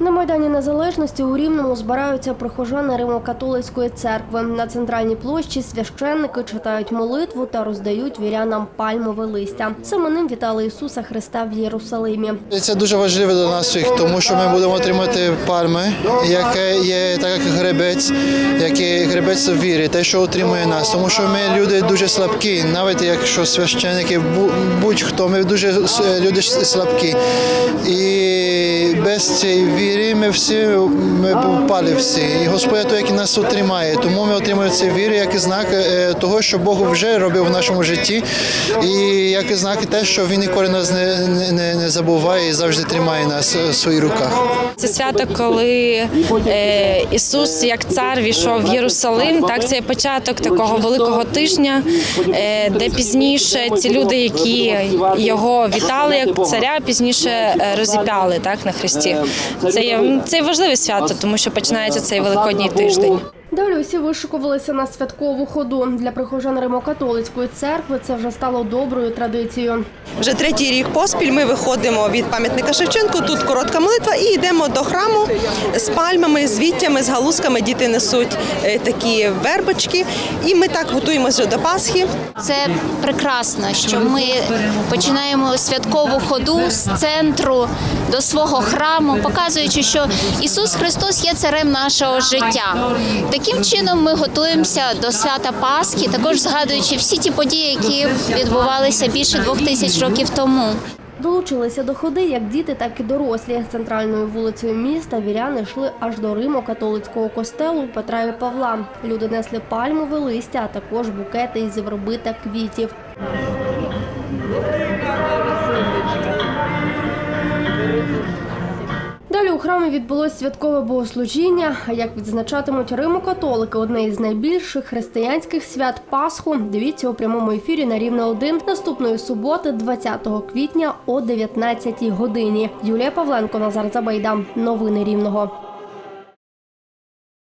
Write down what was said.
На Майдані Незалежності у Рівному збираються прихожани Римо-католицької церкви. На центральній площі священники читають молитву та роздають вірянам пальмове листя. Саме ним вітали Ісуса Христа в Єрусалимі. Це дуже важливо для нас всіх, тому що ми будемо отримати пальми, яке є так як гребець, який гребець віри, те, що отримує нас. Тому що ми люди дуже слабкі, навіть якщо священники, бу- будь-хто, ми дуже с- люди слабкі. І без цієї віри ми всі ми впали всі. І Господь той, який нас утримає. Тому ми отримуємо цю віру як знак е, того, що Бог вже робив в нашому житті, і як знак те, що він ніколи нас не, не, не, забуває і завжди тримає нас в своїх руках. Це свято, коли е, Ісус як цар війшов в Єрусалим. Так, це є початок такого великого тижня, е, де пізніше ці люди, які його вітали як царя, пізніше е, розіп'яли так на хресті. Це є це є важливе свято, тому що починається цей великодній тиждень. Далі усі вишикувалися на святкову ходу. Для прихожан Римо-католицької церкви це вже стало доброю традицією. Вже третій рік поспіль ми виходимо від пам'ятника Шевченку. Тут коротка молитва, і йдемо до храму з пальмами, з віттями, з галузками. Діти несуть е, такі вербочки, і ми так готуємося до Пасхи. Це прекрасно, що ми починаємо святкову ходу з центру до свого храму, показуючи, що Ісус Христос є царем нашого життя. Таким чином ми готуємося до свята Пасхи, також згадуючи всі ті події, які відбувалися більше двох тисяч років тому. Долучилися до ходи як діти, так і дорослі. Центральною вулицею міста віряни йшли аж до Римо-католицького костелу Петра і Павла. Люди несли пальмове листя, а також букети із євроби та квітів. Храмі відбулось святкове богослужіння. А як відзначатимуть Римо-католики, одне із найбільших християнських свят Пасху. Дивіться у прямому ефірі на рівне 1 наступної суботи, 20 квітня о 19 годині. Юлія Павленко, Назар Забайда. Новини Рівного.